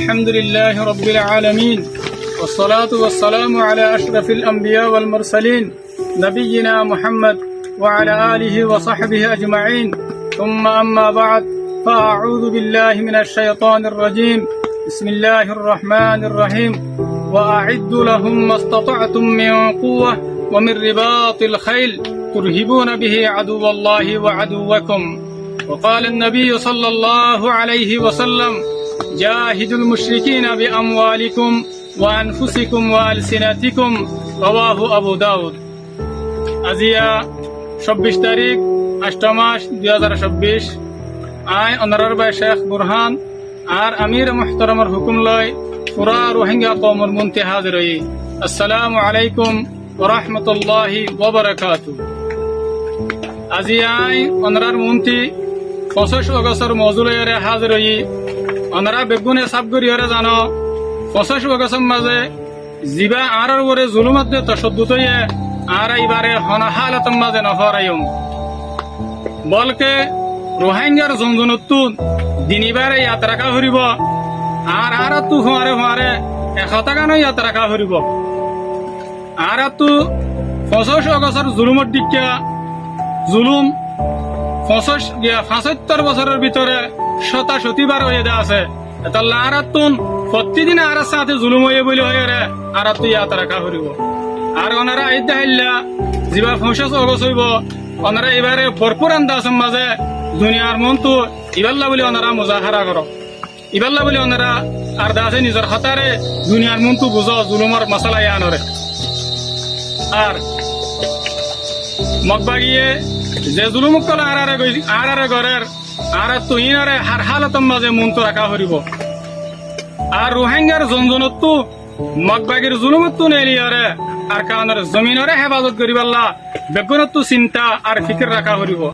الحمد لله رب العالمين والصلاة والسلام على أشرف الأنبياء والمرسلين نبينا محمد وعلى آله وصحبه أجمعين. ثم أما بعد فأعوذ بالله من الشيطان الرجيم بسم الله الرحمن الرحيم وأعدوا لهم ما استطعتم من قوة ومن رباط الخيل ترهبون به عدو الله وعدوكم. وقال النبي صلى الله عليه وسلم জাহিদুল মুশরিকিন আবি আমওয়ালিকুম ওয়া আনফুসিকুম ওয়া আলসিনাতিকুম, রাওয়াহু আবু দাউদ। আজিয়া চব্বিশ তারিখ আই অনারার শেখ বুরহান আর আমির মোহতরমর হুকুম লয় পুরা রোহিঙ্গা কমর মুনতে হাজির হই। আলাইকুম ওরহমতুল্লাহি ওবরাকাতু আজি আই অনারার মুন্তি পঁচিশ অগস্টর মজুলয়রে হাজির অনারা বেগুনে সাবগুড়িহরে জানো। পঁচিশ অগস্টর মাঝে জিবা আরর ওরে জুলুমত তসদ্দুতয়ে আর এইবারে হনাহালতম মাঝে নহরাইম বলকে রোহিঙ্গার জনজনতুন দিনিবারে ইয়াত্রাকা হরিব আর আর তু হুয়ারে হুয়ারে এশ টাকানো ইয়াত্রাকা হরিব আর তু পঁচিশ অগস্টর জুলুমত দিকা জুলুম পঁচিশ পঁচাত্তর বছরের ভিতরে শতা শতিবার হয়ে দে আছে। এটা লারাতুন প্রতিদিন আর সাথে জুলুম হয়ে বলে হয়ে রে আর তু ইয়াত রাখা হরিব আর ওনারা এই দেখাইলা যিবা পঞ্চাশ অগস্ট হইব ওনারা এবারে ভরপুর আন্দাজের মাঝে দুনিয়ার মনটো ইবাল্লা বলে ওনারা মুজাহারা করো ইবাল্লা বলে ওনারা আর দাসে নিজের হাতারে দুনিয়ার মনটো বুঝো জুলুমর মশলা আনরে আর মগবাগিয়ে যে জুলুম কল আরারে গই আরারে গরের আর তুহিনারে হার হালতম মাঝে মন্ত রাখা হরিব আর রোহিঙ্গার জনজনতো মগবাগির জুলুমতো নেলিয়ারে আর কারণের জমিনরে হেফাজত করিবাল্লা বেগুনতো চিন্তা আর ফিকির রাখা হরিব